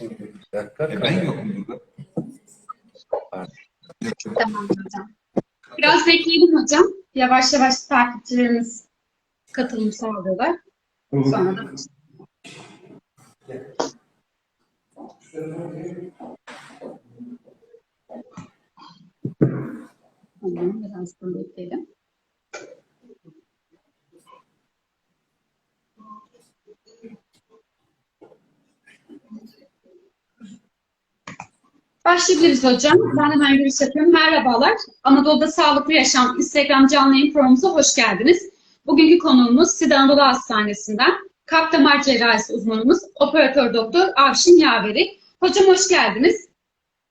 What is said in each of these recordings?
Bir dakika. E, ben yokum burada. Tamam hocam. Biraz bekleyelim hocam. Yavaş yavaş takipçilerimiz katılım sağlıyorlar. Sonra da Tamam, biraz da bekleyelim. Başlayabiliriz hocam. Ben hemen giriş yapıyorum. Merhabalar. Anadolu'da Sağlıklı Yaşam Instagram canlı yayın programımıza hoş geldiniz. Bugünkü konuğumuz Sida Anadolu Hastanesi'nden kalp damar cerrahisi uzmanımız operatör doktor Avşin Yaveri. Hocam hoş geldiniz.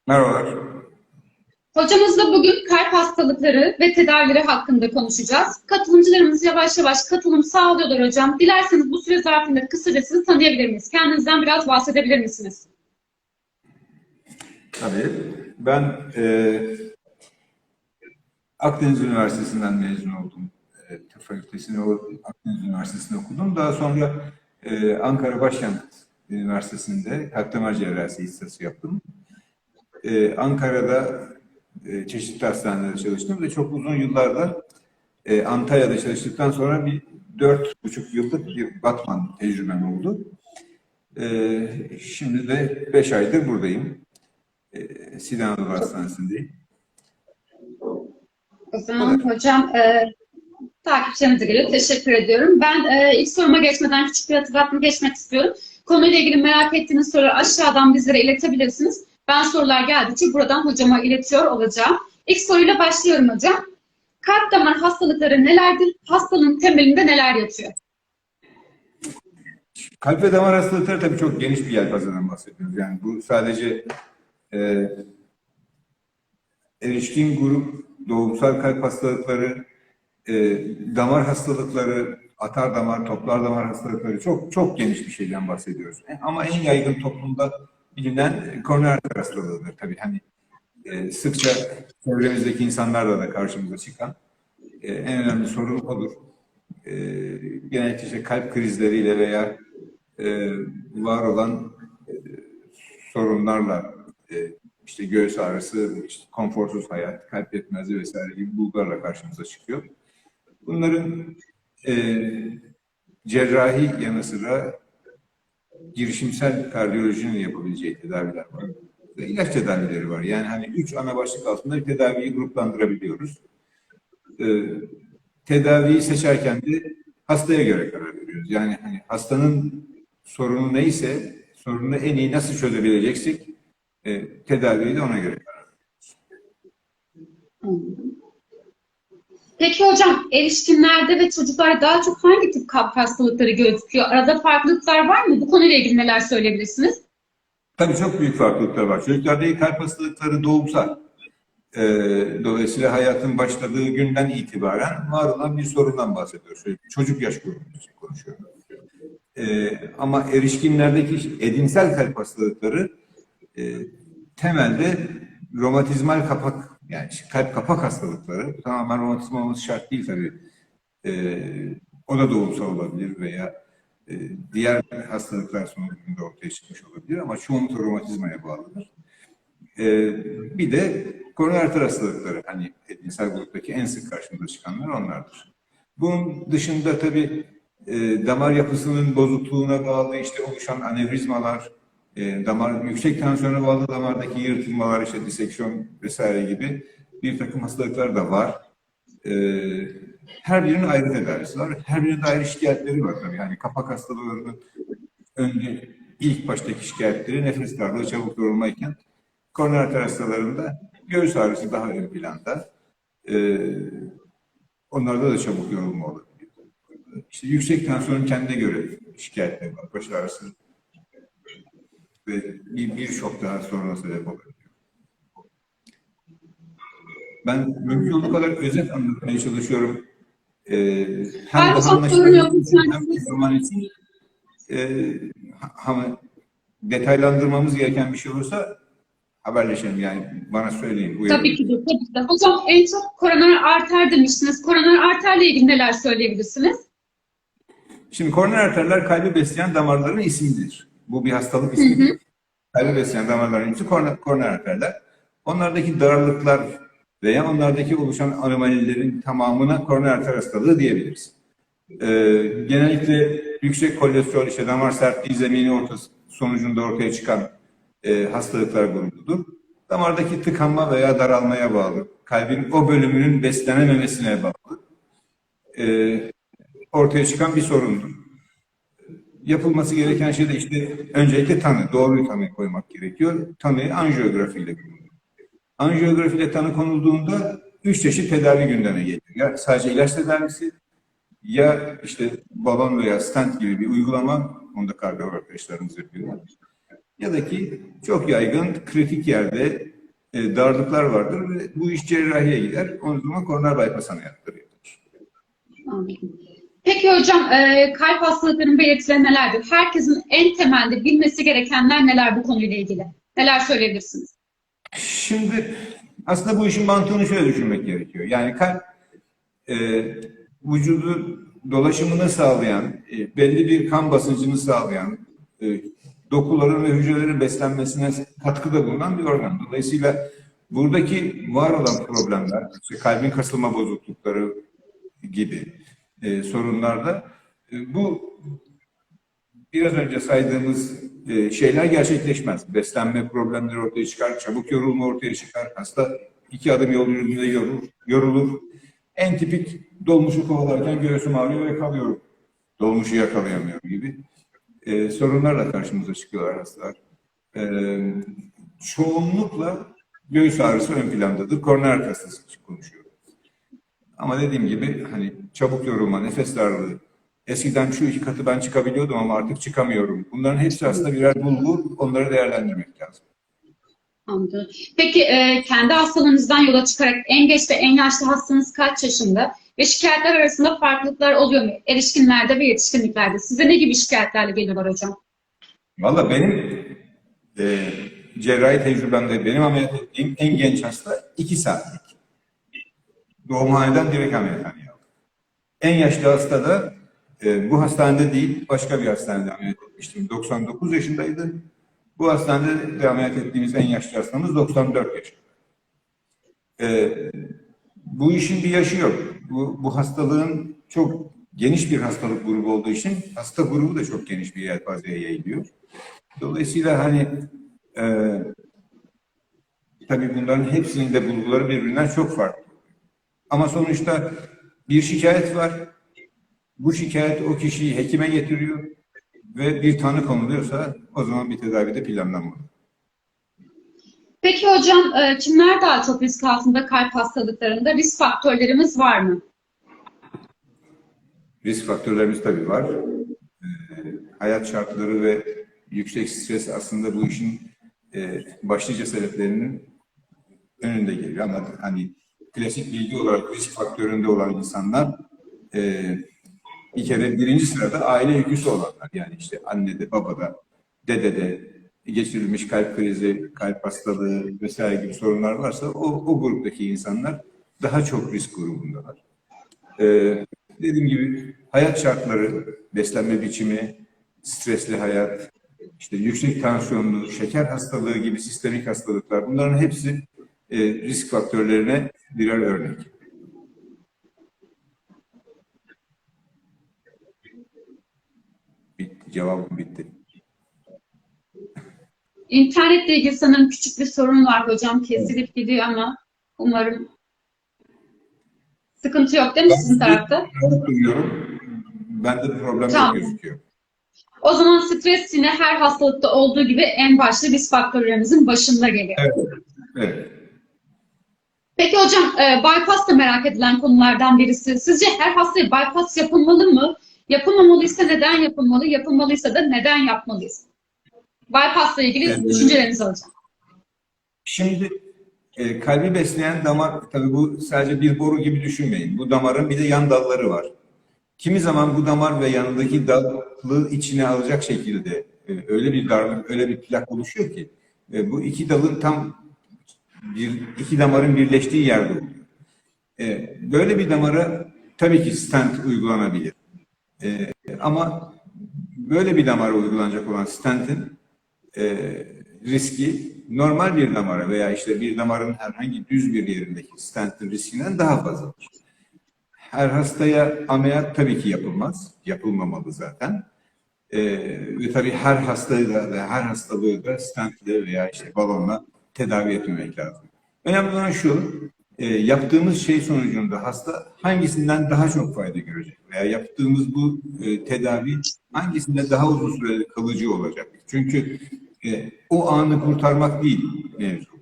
Merhabalar. Hocamızla bugün kalp hastalıkları ve tedavileri hakkında konuşacağız. Katılımcılarımız yavaş yavaş katılım sağlıyorlar hocam. Dilerseniz bu süre zarfında kısaca sizi tanıyabilir miyiz? Kendinizden biraz bahsedebilir misiniz? Tabii. Ben e, Akdeniz Üniversitesi'nden mezun oldum. E, Tıp Fakültesini Akdeniz Üniversitesi'nde okudum. Daha sonra e, Ankara Başkent Üniversitesi'nde kalp damar cerrahisi ihtisası yaptım. E, Ankara'da e, çeşitli hastanelerde çalıştım ve çok uzun yıllarda e, Antalya'da çalıştıktan sonra bir dört buçuk yıllık bir Batman tecrübem oldu. E, şimdi de beş aydır buradayım. E, Sinan Anadolu Hastanesi'ndeyim. O zaman hocam e, takipçilerimize geliyor. Teşekkür ediyorum. Ben e, ilk soruma geçmeden küçük bir hatırlatma geçmek istiyorum. Konuyla ilgili merak ettiğiniz soruları aşağıdan bizlere iletebilirsiniz. Ben sorular geldikçe buradan hocama iletiyor olacağım. İlk soruyla başlıyorum hocam. Kalp damar hastalıkları nelerdir? Hastalığın temelinde neler yatıyor? Kalp ve damar hastalıkları tabii çok geniş bir yelpazeden bahsediyoruz. Yani bu sadece e, erişkin grup, doğumsal kalp hastalıkları, e, damar hastalıkları, atar damar, toplar damar hastalıkları çok çok geniş bir şeyden bahsediyoruz. E, Ama en yaygın toplumda bilinen koroner arter hastalığıdır tabii. Hani e, sıkça çevremizdeki insanlarla da karşımıza çıkan e, en önemli sorun odur. E, genellikle işte kalp krizleriyle veya e, var olan e, sorunlarla e, işte göğüs ağrısı, işte konforsuz hayat, kalp yetmezliği vesaire gibi bulgularla karşımıza çıkıyor. Bunların e, cerrahi yanı sıra girişimsel kardiyolojinin yapabileceği tedaviler var. İlaç tedavileri var. Yani hani üç ana başlık altında bir tedaviyi gruplandırabiliyoruz. E, tedaviyi seçerken de hastaya göre karar veriyoruz. Yani hani hastanın sorunu neyse sorunu en iyi nasıl çözebileceksek e, tedaviyi de ona göre Peki hocam erişkinlerde ve çocuklarda daha çok hangi tip kalp hastalıkları gözüküyor? Arada farklılıklar var mı? Bu konuyla ilgili neler söyleyebilirsiniz? Tabii çok büyük farklılıklar var. Çocuklardaki kalp hastalıkları doğumsal. Ee, dolayısıyla hayatın başladığı günden itibaren var olan bir sorundan bahsediyoruz. Çocuk yaş grubu için konuşuyorum. Ee, ama erişkinlerdeki edimsel kalp hastalıkları e, temelde romatizmal kapak yani kalp kapak hastalıkları tamamen romatizma olması şart değil tabii. Ee, o da doğumsal olabilir veya e, diğer hastalıklar sonucunda ortaya çıkmış olabilir ama çoğunlukla romatizmaya bağlıdır. Ee, bir de koroner hastalıkları hani insan gruptaki en sık karşımıza çıkanlar onlardır. Bunun dışında tabii e, damar yapısının bozukluğuna bağlı işte oluşan anevrizmalar, e, damar yüksek tansiyona bağlı damardaki yırtılmalar, işte diseksiyon vesaire gibi bir takım hastalıklar da var. E, her birinin ayrı tedavisi var. Her birinin ayrı şikayetleri var tabii. Yani kapak hastalıklarının önce ilk baştaki şikayetleri nefes darlığı, çabuk yorulmayken koroner arter hastalarında göğüs ağrısı daha ön planda. E, onlarda da çabuk yorulma olabilir. İşte yüksek tansiyonun kendine göre şikayetleri var. Baş ağrısı ve bir, bir şok daha soruna sebep olabiliyor. Ben mümkün olduğu kadar özet anlatmaya çalışıyorum. Ee, hem Ben çok sorun hem zaman için e, ama detaylandırmamız gereken bir şey olursa haberleşelim yani bana söyleyin. uyarın. Tabii ki de, tabii ki de. Hocam en çok koroner arter demiştiniz. Koroner arterle ilgili neler söyleyebilirsiniz? Şimdi koroner arterler kalbi besleyen damarların ismidir. Bu bir hastalık ismidir. kalbi besleyen damarların hepsi koroner, koroner arterler. Onlardaki darlıklar veya onlardaki oluşan anomalilerin tamamına koroner arter hastalığı diyebiliriz. Ee, genellikle yüksek kolesterol, işte damar sertliği zemini ortası, sonucunda ortaya çıkan e, hastalıklar grubudur. Damardaki tıkanma veya daralmaya bağlı, kalbin o bölümünün beslenememesine bağlı e, ortaya çıkan bir sorundur. Yapılması gereken şey de işte öncelikle tanı, doğru tanı koymak gerekiyor. Tanıyı anjiyografiyle konuluyor. Anjiyografiyle tanı konulduğunda üç çeşit tedavi gündeme geliyor. Ya sadece ilaç tedavisi, ya işte balon veya stent gibi bir uygulama, onu da kardiyolog arkadaşlarımız yapıyorlar. Ya da ki çok yaygın kritik yerde e, darlıklar vardır ve bu iş cerrahiye gider. O zaman koroner bypass ameliyatları. Anladım. Peki hocam, e, kalp hastalıklarının belirtileri nelerdir? Herkesin en temelde bilmesi gerekenler neler bu konuyla ilgili? Neler söyleyebilirsiniz? Şimdi aslında bu işin mantığını şöyle düşünmek gerekiyor. Yani kalp e, vücudu dolaşımını sağlayan, e, belli bir kan basıncını sağlayan, e, dokuların ve hücrelerin beslenmesine katkıda bulunan bir organ. Dolayısıyla buradaki var olan problemler, işte kalbin kasılma bozuklukları gibi e, sorunlarda e, bu biraz önce saydığımız e, şeyler gerçekleşmez. Beslenme problemleri ortaya çıkar, çabuk yorulma ortaya çıkar, hasta iki adım yol yürüdüğünde yorulur, yorulur. En tipik dolmuşu kovalarken göğsüm ağrıyor ve kalıyorum. Dolmuşu yakalayamıyorum gibi e, sorunlarla karşımıza çıkıyorlar hastalar. E, çoğunlukla göğüs ağrısı ön plandadır. Koroner hastası için konuşuyorum. Ama dediğim gibi hani çabuk yorulma, nefes darlığı, eskiden şu iki katı ben çıkabiliyordum ama artık çıkamıyorum. Bunların hepsi aslında birer bulgu, onları değerlendirmek lazım. Anladım. Peki e, kendi hastalığınızdan yola çıkarak en geç ve en yaşlı hastanız kaç yaşında? Ve şikayetler arasında farklılıklar oluyor mu? Erişkinlerde ve yetişkinliklerde. Size ne gibi şikayetlerle geliyorlar hocam? Valla benim e, cerrahi tecrübemde benim ameliyat ettiğim en genç hasta iki saatlik. Doğumhaneden direkt ameliyathaneye aldım. En yaşlı hasta da e, bu hastanede değil, başka bir hastanede ameliyat etmiştim. 99 yaşındaydı. Bu hastanede de ameliyat ettiğimiz en yaşlı hastamız 94 yaşında. E, bu işin bir yaşı yok. Bu, bu hastalığın çok geniş bir hastalık grubu olduğu için hasta grubu da çok geniş bir yelpazeye yayılıyor. Dolayısıyla hani e, tabii bunların hepsinin de bulguları birbirinden çok farklı. Ama sonuçta bir şikayet var. Bu şikayet o kişiyi hekime getiriyor ve bir tanı konuluyorsa o zaman bir tedavide planlanmalı. Peki hocam e, kimler daha çok risk altında kalp hastalıklarında? Risk faktörlerimiz var mı? Risk faktörlerimiz tabii var. Ee, hayat şartları ve yüksek stres aslında bu işin e, başlıca sebeplerinin önünde geliyor. Ama hani klasik bilgi olarak risk faktöründe olan insanlar e, bir kere birinci sırada aile yüküsü olanlar. Yani işte annede, babada, dedede geçirilmiş kalp krizi, kalp hastalığı vesaire gibi sorunlar varsa o, o gruptaki insanlar daha çok risk grubundalar. Ee, dediğim gibi hayat şartları, beslenme biçimi, stresli hayat, işte yüksek tansiyonlu, şeker hastalığı gibi sistemik hastalıklar bunların hepsi e, risk faktörlerine birer örnek. Bitti, cevabım bitti. İnternetle ilgili sanırım küçük bir sorun var hocam. Kesilip gidiyor ama umarım sıkıntı yok değil mi sizin tarafta? Ben duyuyorum. Bende bir problem Tamam. yok gözüküyor. O zaman stres yine her hastalıkta olduğu gibi en başta risk faktörlerimizin başında geliyor. Evet. Peki hocam e, bypass da merak edilen konulardan birisi. Sizce her hastaya bypass yapılmalı mı? Yapılmamalıysa neden yapılmalı? Yapılmalıysa da neden yapmalıyız? Bypassla ilgili Evet. düşüncelerinizi alacağım. Şimdi e, kalbi besleyen damar, tabii bu sadece bir boru gibi düşünmeyin. Bu damarın bir de yan dalları var. Kimi zaman bu damar ve yanındaki dalı içine alacak şekilde e, öyle bir darlık, öyle bir plak oluşuyor ki e, bu iki dalın tam bir iki damarın birleştiği yerde oluyor. E, böyle bir damara tabii ki stent uygulanabilir. E, ama böyle bir damara uygulanacak olan stentin e, riski normal bir damara veya işte bir damarın herhangi düz bir yerindeki stentin riskinden daha fazladır. Her hastaya ameliyat tabii ki yapılmaz. Yapılmamalı zaten. Ee, ve tabii her hastayı da ve her hastalığı da stentle veya işte balonla tedavi etmemek lazım. Önemli olan şu, e, yaptığımız şey sonucunda hasta hangisinden daha çok fayda görecek veya yaptığımız bu e, tedavi hangisinde daha uzun süreli kalıcı olacak. Çünkü e, o anı kurtarmak değil mevzu.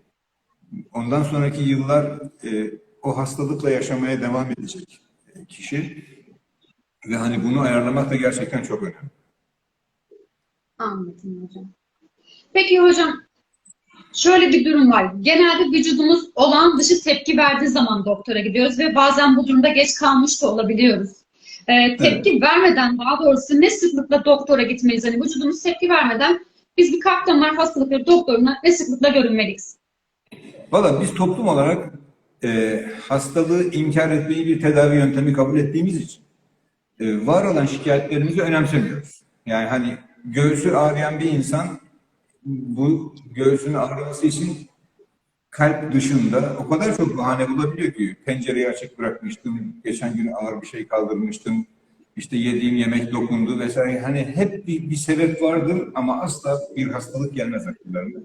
Ondan sonraki yıllar e, o hastalıkla yaşamaya devam edecek kişi ve hani bunu ayarlamak da gerçekten çok önemli. Anladım hocam. Peki hocam, şöyle bir durum var. Genelde vücudumuz olağan dışı tepki verdiği zaman doktora gidiyoruz ve bazen bu durumda geç kalmış da olabiliyoruz. Ee, tepki vermeden, daha doğrusu ne sıklıkla doktora gitmeliyiz? Hani vücudumuz tepki vermeden biz bir kalp damar hastalıkları doktoruna ne sıklıkla görünmeliyiz? Valla biz toplum olarak e, hastalığı inkar etmeyi bir tedavi yöntemi kabul ettiğimiz için e, var olan şikayetlerimizi önemsemiyoruz. Yani hani göğsü ağrıyan bir insan bu göğsünün ağrıması için kalp dışında o kadar çok bahane bulabiliyor ki pencereyi açık bırakmıştım, geçen gün ağır bir şey kaldırmıştım, işte yediğim yemek dokundu vesaire. Hani hep bir, bir sebep vardır ama asla bir hastalık gelmez akıllarına.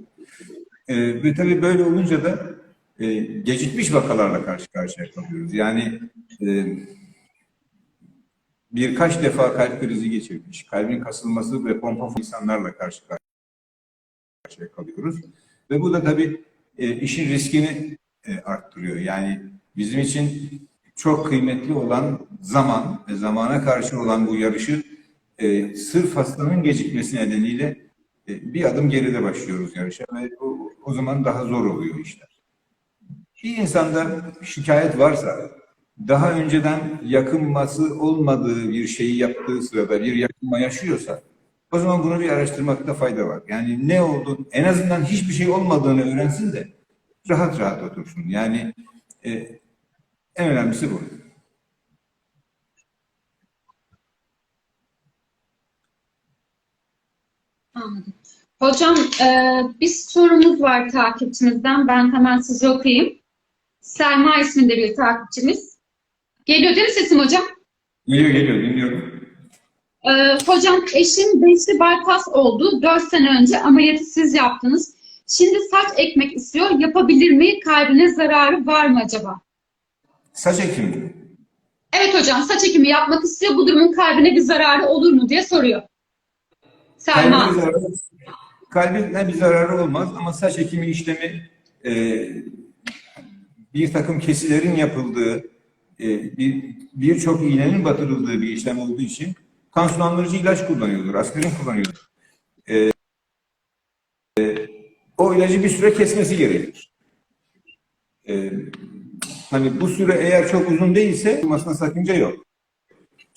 Ee, ve tabii böyle olunca da e, gecikmiş vakalarla karşı karşıya kalıyoruz. Yani e, birkaç defa kalp krizi geçirmiş, kalbin kasılması ve pompa insanlarla karşı karşıya kalıyoruz. Ve bu da tabii e, işin riskini e, arttırıyor. Yani bizim için çok kıymetli olan zaman ve zamana karşı olan bu yarışı e, sırf hastanın gecikmesi nedeniyle e, bir adım geride başlıyoruz yarışa ve o, o zaman daha zor oluyor işler. Bir insanda şikayet varsa daha önceden yakınması olmadığı bir şeyi yaptığı sırada bir yakınma yaşıyorsa o zaman bunu bir araştırmakta fayda var. Yani ne oldu? En azından hiçbir şey olmadığını öğrensin de rahat rahat otursun. Yani e, en önemlisi bu. Anladım. Hocam e, bir sorumuz var takipçimizden. Ben hemen size okuyayım. Selma isminde bir takipçimiz. Geliyor değil mi sesim hocam? Geliyor geliyor dinliyorum. E, hocam eşim beşli bypass oldu. 4 sene önce ameliyatı siz yaptınız. Şimdi saç ekmek istiyor. Yapabilir mi? Kalbine zararı var mı acaba? Saç ekimi. Evet hocam saç ekimi yapmak istiyor. Bu durumun kalbine bir zararı olur mu diye soruyor. Selma. Kalbine zararı, kalbine bir zararı olmaz ama saç ekimi işlemi e, bir takım kesilerin yapıldığı, e, bir birçok iğnenin batırıldığı bir işlem olduğu için kan sulandırıcı ilaç kullanıyordur, aspirin kullanıyordur. E, e, o ilacı bir süre kesmesi gerekir. E, hani bu süre eğer çok uzun değilse olmasına sakınca yok.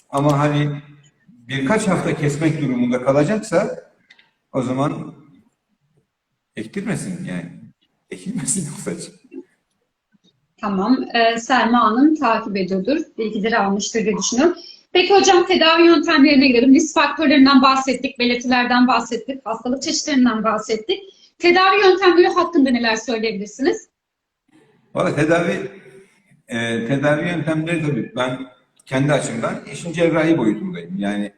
Ama hani birkaç hafta kesmek durumunda kalacaksa o zaman ektirmesin yani. Ekilmesin o. Tamam. Ee, Selma Hanım takip ediyordur. Bilgileri almıştır diye düşünüyorum. Peki hocam tedavi yöntemlerine girelim. Risk faktörlerinden bahsettik, belirtilerden bahsettik, hastalık çeşitlerinden bahsettik. Tedavi yöntemleri hakkında neler söyleyebilirsiniz? Valla tedavi e, tedavi yöntemleri tabii ben kendi açımdan işin cerrahi boyutundayım. Yani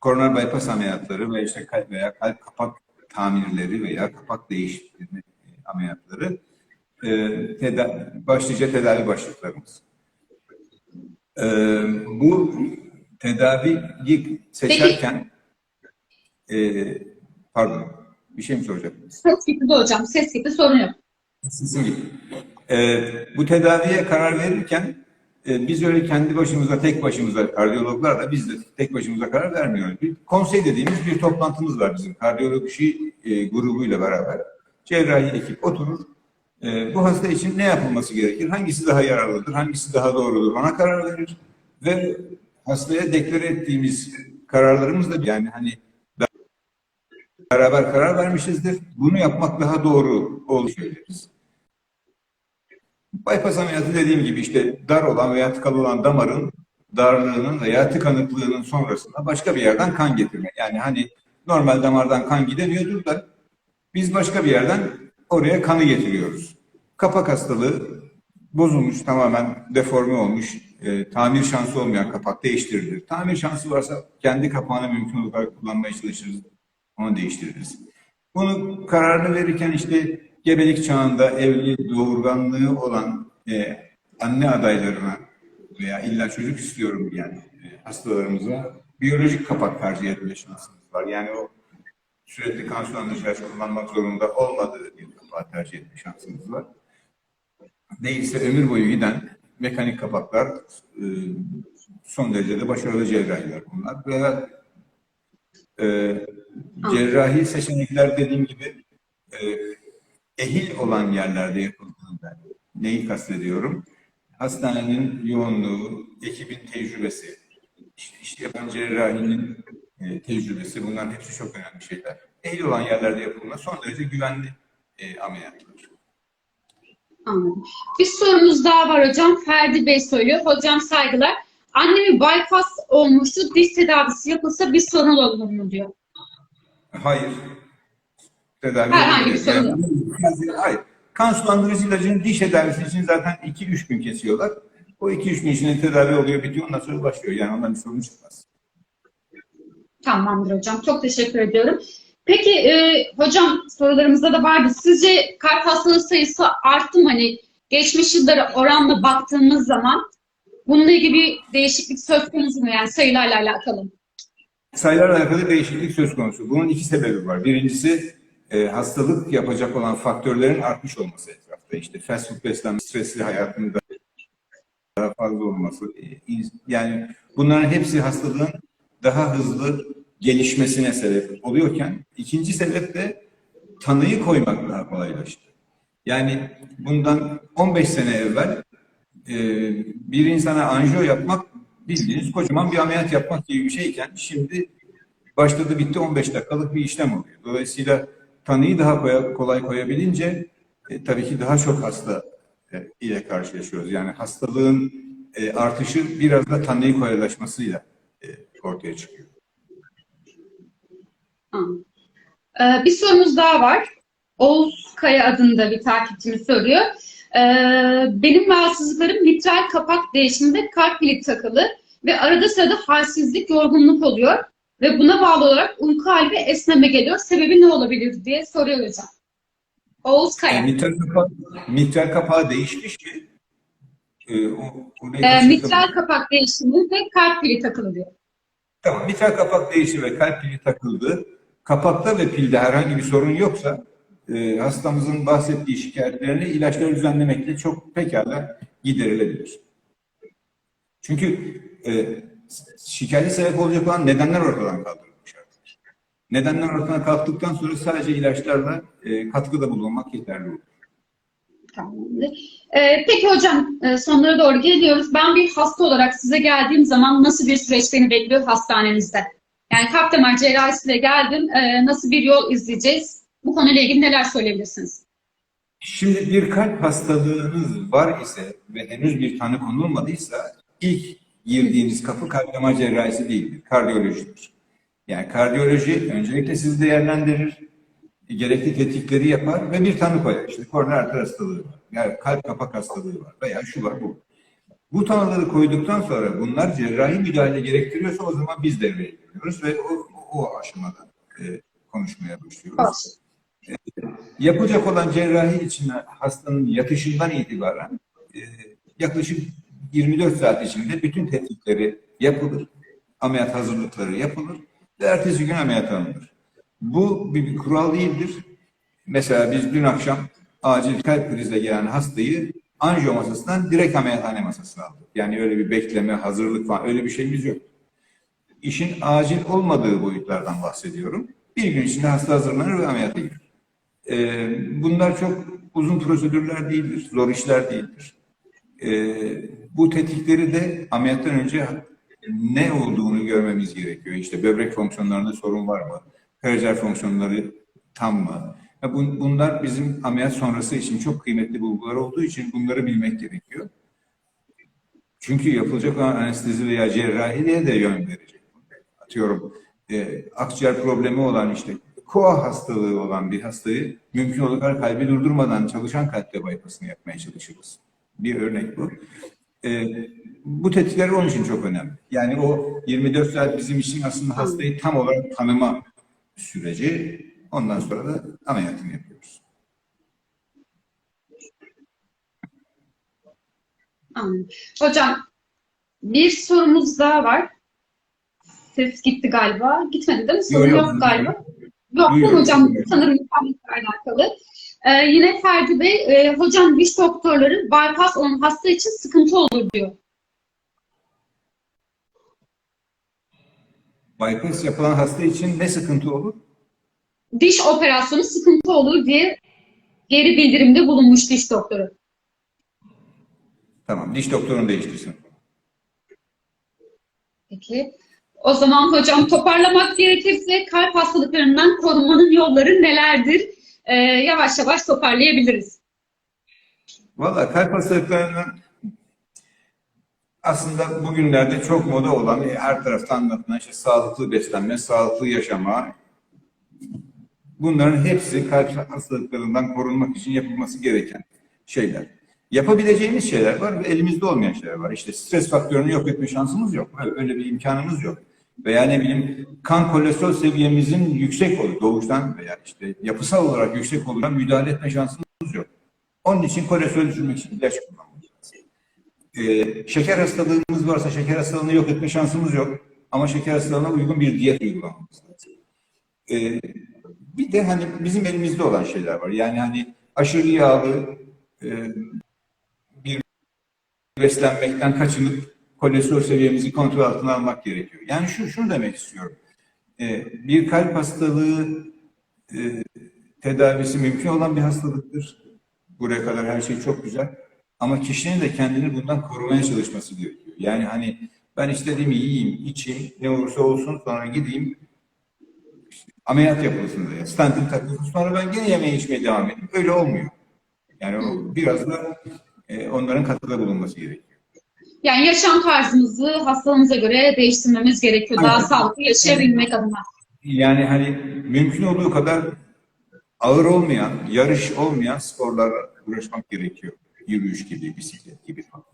koroner bypass ameliyatları ve işte kalp veya kalp kapak tamirleri veya kapak e, ameliyatları e, teda başlıca tedavi başlıklarımız. E, bu tedaviyi seçerken e, pardon bir şey mi soracaktınız? Ses gitti hocam. Ses gitti sorun yok. Sizin gibi. Ee, bu tedaviye karar verirken e, biz öyle kendi başımıza, tek başımıza kardiyologlar da biz de tek başımıza karar vermiyoruz. Bir konsey dediğimiz bir toplantımız var bizim kardiyoloji e, grubuyla beraber. Cerrahi ekip oturur. E, bu hasta için ne yapılması gerekir? Hangisi daha yararlıdır? Hangisi daha doğrudur? Ona karar verir. Ve hastaya deklare ettiğimiz kararlarımız da yani hani beraber karar vermişizdir. Bunu yapmak daha doğru olduğunu söyleriz. Bypass ameliyatı dediğim gibi işte dar olan veya tıkalı olan damarın darlığının veya tıkanıklığının sonrasında başka bir yerden kan getirme. Yani hani normal damardan kan gidemiyordur da biz başka bir yerden oraya kanı getiriyoruz. Kapak hastalığı bozulmuş, tamamen deforme olmuş, e, tamir şansı olmayan kapak değiştirilir. Tamir şansı varsa kendi kapağını mümkün olarak kullanmaya çalışırız, onu değiştiririz. Bunu kararını verirken işte gebelik çağında evli doğurganlığı olan e, anne adaylarına veya illa çocuk istiyorum diyen e, hastalarımıza biyolojik kapak tercih etme şansımız var. Yani o sürekli kan sulandırıcı ilaç kullanmak zorunda olmadığı bir kapağı tercih etme şansımız var. Değilse ömür boyu giden mekanik kapaklar e, son derecede başarılı cerrahiler bunlar. Veya e, cerrahi seçenekler dediğim gibi e, ehil olan yerlerde yapıldığında neyi kastediyorum? Hastanenin yoğunluğu, ekibin tecrübesi, işte, iş yapan cerrahinin e, tecrübesi bunların hepsi çok önemli şeyler. Ehil olan yerlerde yapılma son derece güvenli e, ameliyatlar. Anladım. Bir sorumuz daha var hocam. Ferdi Bey söylüyor. Hocam saygılar. Annemi bypass olmuştu. Diş tedavisi yapılsa bir sorun olur mu diyor. Hayır. Tedavi Herhangi bir sorun Yani- Hayır. Kan sulandırıcı ilacını diş tedavisi için zaten 2-3 gün kesiyorlar. O 2-3 gün içinde tedavi oluyor, bitiyor. Ondan sonra başlıyor. Yani ondan bir sorun çıkmaz. Tamamdır hocam. Çok teşekkür ediyorum. Peki e, hocam sorularımızda da vardı. Sizce kalp hastalığı sayısı arttı mı? Hani geçmiş yıllara oranla baktığımız zaman bununla ilgili bir değişiklik söz konusu mu? Yani sayılarla alakalı. Sayılarla alakalı değişiklik söz konusu. Bunun iki sebebi var. Birincisi e, hastalık yapacak olan faktörlerin artmış olması etrafta. İşte fast food beslenme, stresli hayatında daha fazla olması. E, Yani bunların hepsi hastalığın daha hızlı gelişmesine sebep oluyorken ikinci sebep de tanıyı koymak daha kolaylaştı. Yani bundan 15 sene evvel e, bir insana anjiyo yapmak bildiğiniz kocaman bir ameliyat yapmak gibi bir şeyken şimdi başladı bitti 15 dakikalık bir işlem oluyor. Dolayısıyla tanıyı daha koya- kolay koyabilince e, tabii ki daha çok hasta e, ile karşılaşıyoruz. Yani hastalığın e, artışı biraz da tanıyı kolaylaşmasıyla e, ortaya çıkıyor. Ee, bir sorumuz daha var. Oğuz Kaya adında bir takipçimiz soruyor. Ee, benim rahatsızlıklarım mitral kapak değişiminde kalp pili takılı ve arada sırada halsizlik, yorgunluk oluyor ve buna bağlı olarak uyku hali ve esneme geliyor. Sebebi ne olabilir diye soruyor hocam. Oğuz Kaya. Yani mitral kapağı, mitral kapağı değişmiş ki e, o, orayı Ee, mitral kapak değişimi ve kalp pili takılı diyor. Tamam, mitral kapak değişti ve kalp pili takıldı. Kapakta ve pilde herhangi bir sorun yoksa e, hastamızın bahsettiği şikayetlerini ilaçları düzenlemekle çok pekala giderilebilir. Çünkü e, şikayete sebep olacak olan nedenler ortadan kaldırılmış artık. Nedenler ortadan kalktıktan sonra sadece ilaçlarla e, katkıda bulunmak yeterli olur. Tamamdır. Ee, peki hocam e, sonlara doğru geliyoruz. Ben bir hasta olarak size geldiğim zaman nasıl bir süreç beni bekliyor hastanenizde? Yani kalp damar cerrahisiyle geldim. e, nasıl bir yol izleyeceğiz? Bu konuyla ilgili neler söyleyebilirsiniz? Şimdi bir kalp hastalığınız var ise ve henüz bir tanı konulmadıysa ilk girdiğiniz kapı kalp damar cerrahisi değildir, kardiyolojidir. Yani kardiyoloji öncelikle sizi değerlendirir, gerekli tetkikleri yapar ve bir tanı koyar. İşte koroner arter hastalığı var, yani kalp kapak hastalığı var veya şu var bu. Bu tanıları koyduktan sonra bunlar cerrahi müdahale gerektiriyorsa o zaman biz devreye giriyoruz ve o, o aşamada e, konuşmaya başlıyoruz. Olsun. Yapacak olan cerrahi için hastanın yatışından itibaren e, yaklaşık 24 saat içinde bütün tetkikleri yapılır. Ameliyat hazırlıkları yapılır ve ertesi gün ameliyat alınır. Bu bir, bir kural değildir. Mesela biz dün akşam acil kalp krizle gelen hastayı anjiyo masasından direkt ameliyathane masasına aldık. Yani öyle bir bekleme, hazırlık falan öyle bir şeyimiz yok. İşin acil olmadığı boyutlardan bahsediyorum. Bir gün içinde hasta hazırlanır ve ameliyata girer. Ee, bunlar çok uzun prosedürler değildir, zor işler değildir. Ee, bu tetkikleri de ameliyattan önce ne olduğunu görmemiz gerekiyor. İşte böbrek fonksiyonlarında sorun var mı? Karaciğer fonksiyonları tam mı? Bunlar bizim ameliyat sonrası için çok kıymetli bulgular olduğu için bunları bilmek gerekiyor. Çünkü yapılacak olan anestezi veya cerrahiye de yön verecek. Atıyorum e, akciğer problemi olan işte koa hastalığı olan bir hastayı mümkün olduğu kalbi durdurmadan çalışan kalple bypassını yapmaya çalışırız. Bir örnek bu. E, bu tetkikler onun için çok önemli. Yani o 24 saat bizim için aslında hastayı tam olarak tanıma süreci. Ondan sonra da ameliyatını yapıyoruz. Anladım. Hocam bir sorumuz daha var. Ses gitti galiba. Gitmedi değil mi? Sorun Yok, yok, yok. galiba. Yok Duyuyorum, hocam duyuyorum. sanırım internetle alakalı. Ee, yine Ferdi Bey, e, hocam diş doktorları bypass olan hasta için sıkıntı olur diyor. Bypass yapılan hasta için ne sıkıntı olur? Diş operasyonu sıkıntı olur diye geri bildirimde bulunmuş diş doktoru. Tamam, diş doktorunu değiştirsin. Peki. O zaman hocam toparlamak gerekirse kalp hastalıklarından korunmanın yolları nelerdir? Ee, yavaş yavaş toparlayabiliriz. Valla kalp hastalıklarının aslında bugünlerde çok moda olan e, her tarafta anlatılan işte sağlıklı beslenme, sağlıklı yaşama bunların hepsi kalp hastalıklarından korunmak için yapılması gereken şeyler. Yapabileceğimiz şeyler var ve elimizde olmayan şeyler var. İşte stres faktörünü yok etme şansımız yok. Öyle- bir imkanımız yok. Veya ne bileyim kan kolesterol seviyemizin yüksek olduğu doğuştan veya işte yapısal olarak yüksek olduğundan müdahale etme şansımız yok. Onun için kolesterol düşürmek için ilaç kullanmamız. Ee, şeker hastalığımız varsa şeker hastalığını yok etme şansımız yok. Ama şeker hastalığına uygun bir diyet uygulamamız lazım. Ee, bir de hani bizim elimizde olan şeyler var. Yani hani aşırı yağlı e, bir beslenmekten kaçınıp kolesterol seviyemizi kontrol altına almak gerekiyor. Yani şu şunu demek istiyorum. Ee, bir kalp hastalığı e, tedavisi mümkün olan bir hastalıktır. Buraya kadar her şey çok güzel. Ama kişinin de kendini bundan korumaya çalışması gerekiyor. Yani hani ben istediğimi yiyeyim, içeyim, ne olursa olsun sonra gideyim ameliyat yapılsın diye. Stentin takılsın sonra ben gene yemeğe içmeye devam edeyim. Öyle olmuyor. Yani o biraz da e, onların katkıda bulunması gerekiyor. Yani yaşam tarzımızı hastalığımıza göre değiştirmemiz gerekiyor. Daha sağlıklı yaşayabilmek adına. Yani hani mümkün olduğu kadar ağır olmayan, yarış olmayan sporlarla uğraşmak gerekiyor. Yürüyüş gibi, bisiklet gibi falan.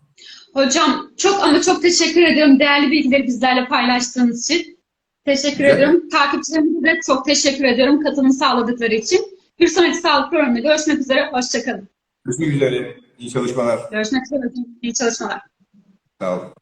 Hocam çok ama çok teşekkür ediyorum değerli bilgileri bizlerle paylaştığınız için. Teşekkür Rica ediyorum. Takipçilerimize de çok teşekkür ediyorum katılım sağladıkları için. Bir sonraki sağlık programında görüşmek üzere. Hoşçakalın. Görüşmek üzere. İyi çalışmalar. Görüşmek üzere. İyi çalışmalar. Sağ olun.